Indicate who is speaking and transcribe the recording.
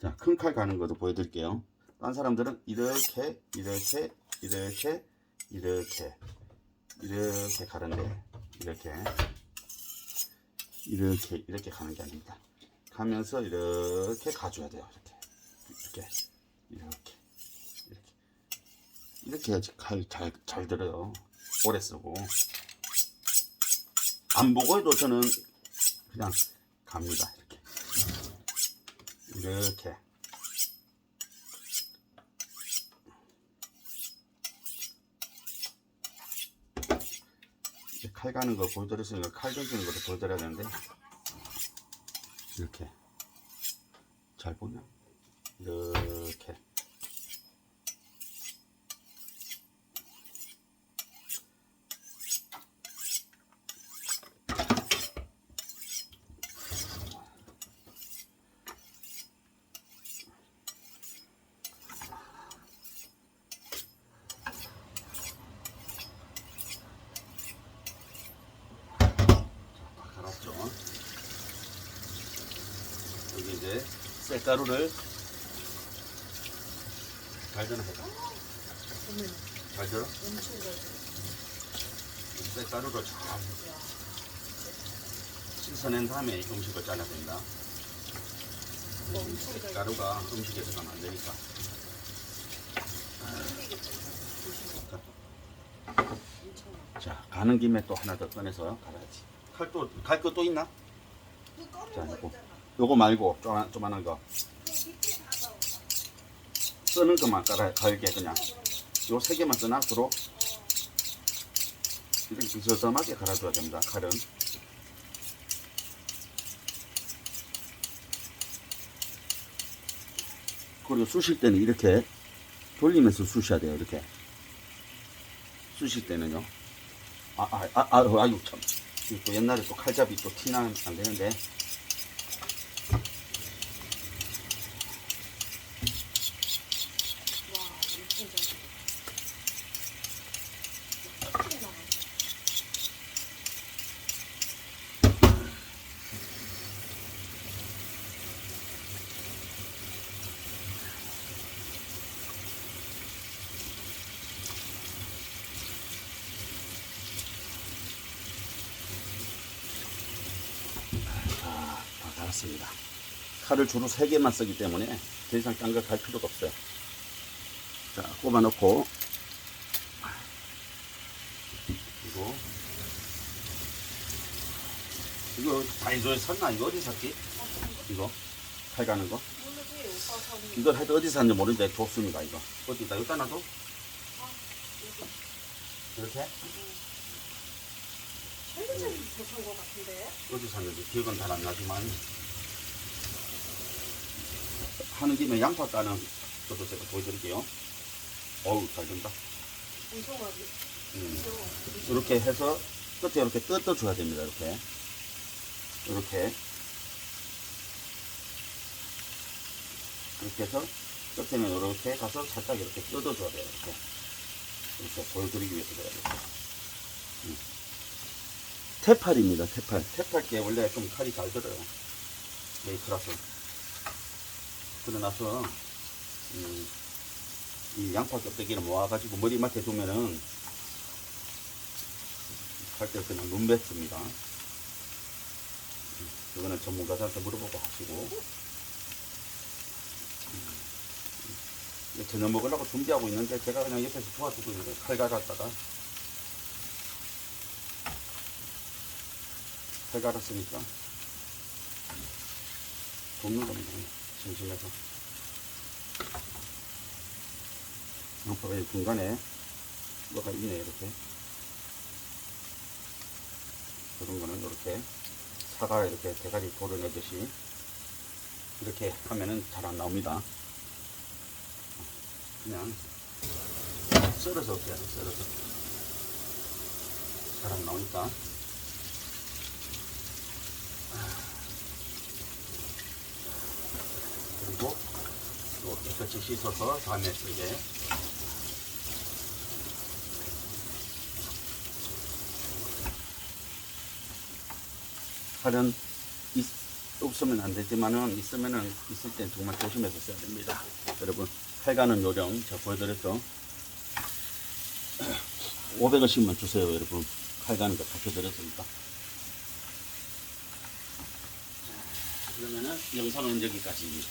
Speaker 1: 자, 큰 칼 가는 것도 보여드릴게요. 딴 사람들은 이렇게, 이렇게, 이렇게, 이렇게, 이렇게 가는데, 이렇게, 이렇게, 이렇게 가는 게 아닙니다. 가면서 이렇게 가줘야 돼요. 이렇게, 이렇게, 이렇게, 이렇게. 이렇게 해야지 칼 잘, 잘 들어요. 오래 쓰고. 안 보고 해도 저는 그냥 갑니다. 이렇게. 칼 가는 거 보여드렸으니까 칼 던지는 것도 보여드려야 되는데 이렇게 잘 보냐? 이렇게 다 갈았죠. 여기 이제 쌀가루를 잘 되나 해봐. 잘 들어? 쌀가루로 잘 씻어낸 다음에 음식을 잘라야 된다. 가루가 음식에 들어가면 안 되니까. 자, 가는 김에 또 하나 더 꺼내서 갈아야지. 칼 또, 갈 거 또 있나? 자, 요거. 요거 말고, 조만, 조만한 거. 쓰는 것만 깔아, 갈게, 그냥. 요 세 개만 주로? 이렇게 비스듬하게 갈아줘야 됩니다, 칼은. 그리고 쑤실 때는 이렇게 돌리면서 쑤셔야 돼요, 이렇게. 쑤실 때는요. 아, 아, 아, 아, 아유, 참. 이또 옛날에 또 칼잡이 또 티나면 안 되는데. 자, 다 갈았습니다. 칼을 주로 세 개만 쓰기 때문에 더 이상 딴 거 갈 필요가 없어요. 자, 꼽아 놓고. 이거. 이거 다이소에 샀나? 이거 어디 샀지? 이거? 칼 가는 거? 이걸 하여튼 어디 샀는지 모르는데 좋습니다, 이거. 어디다, 여기다 놔둬? 이렇게?
Speaker 2: 헬리전이 좋은 것 같은데?
Speaker 1: 어디 샀는지 기억은 잘 안 나지만 하는 김에 양파 따는 것도 제가 보여드릴게요. 어우 잘 된다.
Speaker 2: 엄청.
Speaker 1: 음. 이렇게 해서 끝에 이렇게 뜯어줘야 됩니다. 이렇게 이렇게 이렇게 해서 끝에는 이렇게 가서 살짝 이렇게 뜯어줘야 돼요. 이렇게 이렇게 보여드리기 위해서 그래야 돼요. 음. 테팔입니다. 테팔. 테팔게 원래 좀 칼이 잘 들어요. 메이크라서. 그러고 나서 음, 이 양파 껍데기를 모아가지고 머리맡에 두면은 할때 그냥 눈 뱉습니다. 음, 그거는 전문가들한테 물어보고 하시고. 음, 음. 저녁 먹으려고 준비하고 있는데 제가 그냥 옆에서 도와주고 있는데 칼 갈았다가 칼 갈았으니까 돕는 겁니다. 심심해서. 양파가 이 중간에 뭐가 있네 이렇게. 그런 거는 이렇게 사과 이렇게 대가리 도려내듯이 이렇게 하면은 잘 안 나옵니다. 그냥 썰어서 어떻게 해요? 썰어서 잘 안 나오니까 그리고 또 깨끗이 씻어서 다음에 쓰게 칼은 이, 어, 없으면 안 되지만은 있으면은 있을 땐 정말 조심해서 써야 됩니다. 여러분 칼 가는 요령 제가 보여드렸죠. 500원씩만 주세요, 여러분. 칼 가는 거 가르쳐드렸으니까. 그러면은 영상은 여기까지.